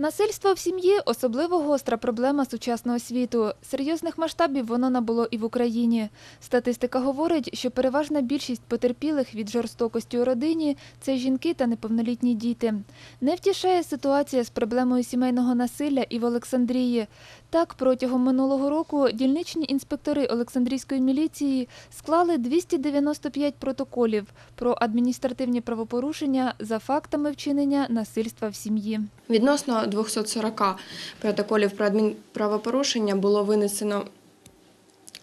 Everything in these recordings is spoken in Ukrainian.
Насильство в сім'ї особливо гостра проблема сучасного світу. Серйозних масштабів воно набуло і в Україні. Статистика говорить, що переважна більшість потерпілих від жорстокості у родині це жінки та неповнолітні діти. Не втішає ситуація з проблемою сімейного насилля і в Олександрії. Так, протягом минулого року дільничні інспектори Олександрійської міліції склали 295 протоколів про адміністративні правопорушення за фактами вчинення насильства в сім'ї. Відносно 240 протоколів про адмінправопорушення було винесено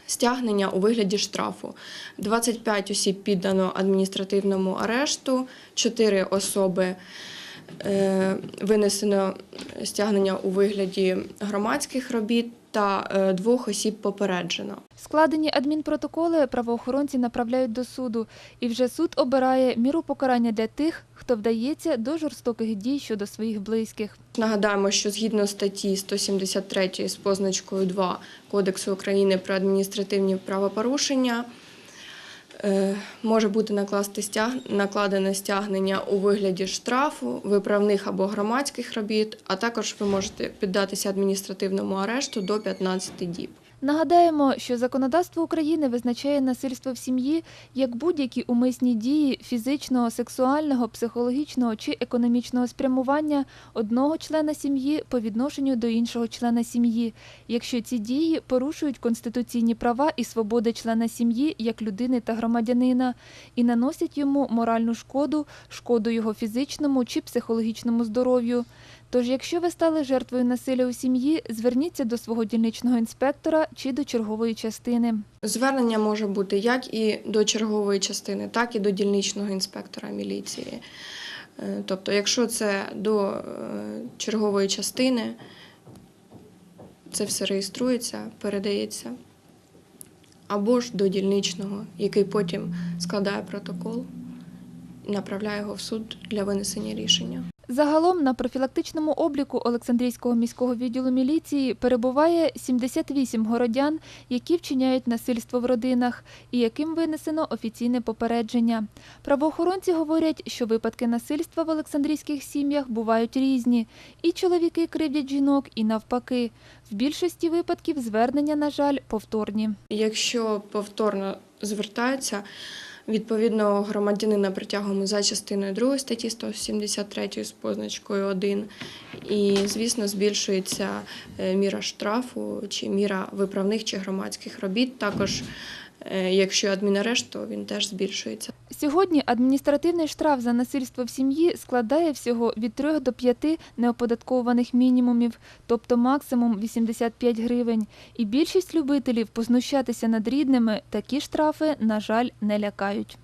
стягнення у вигляді штрафу. 25 осіб піддано адміністративному арешту, 4 особи е, винесено стягнення у вигляді громадських робіт та е, двох осіб попереджено. Складені адмінпротоколи правоохоронці направляють до суду, і вже суд обирає міру покарання для тих, хто вдається до жорстоких дій щодо своїх близьких. Нагадаємо, що згідно статті 173 з позначкою 2 Кодексу України про адміністративні правопорушення може бути накласти стяг... накладене стягнення у вигляді штрафу, виправних або громадських робіт, а також ви можете піддатися адміністративному арешту до 15 діб. Нагадаємо, що законодавство України визначає насильство в сім'ї як будь-які умисні дії фізичного, сексуального, психологічного чи економічного спрямування одного члена сім'ї по відношенню до іншого члена сім'ї, якщо ці дії порушують конституційні права і свободи члена сім'ї як людини та громадянина і наносять йому моральну шкоду, шкоду його фізичному чи психологічному здоров'ю. Тож, якщо ви стали жертвою насилля у сім'ї, зверніться до свого дільничного інспектора чи до чергової частини. Звернення може бути як і до чергової частини, так і до дільничного інспектора міліції. Е, Тобто, якщо це до е, чергової частини, це все реєструється, передається, або ж до дільничного, який потім складає протокол і направляє його в суд для винесення рішення. Загалом на профілактичному обліку Олександрійського міського відділу міліції перебуває 78 городян, які вчиняють насильство в родинах і яким винесено офіційне попередження. Правоохоронці говорять, що випадки насильства в Олександрійських сім'ях бувають різні. І чоловіки кривдять жінок, і навпаки. В більшості випадків звернення, на жаль, повторні. Якщо повторно звертаються, відповідно громадянина притягуємо за частиною 2 статті 173 з позначкою 1, і, звісно, збільшується е, міра штрафу чи міра виправних чи громадських робіт. Також, якщо адмінарешт, то він теж збільшується. Сьогодні адміністративний штраф за насильство в сім'ї складає всього від 3 до 5 неоподаткованих мінімумів, тобто максимум 85 гривень. І більшість любителів познущатися над рідними такі штрафи, на жаль, не лякають.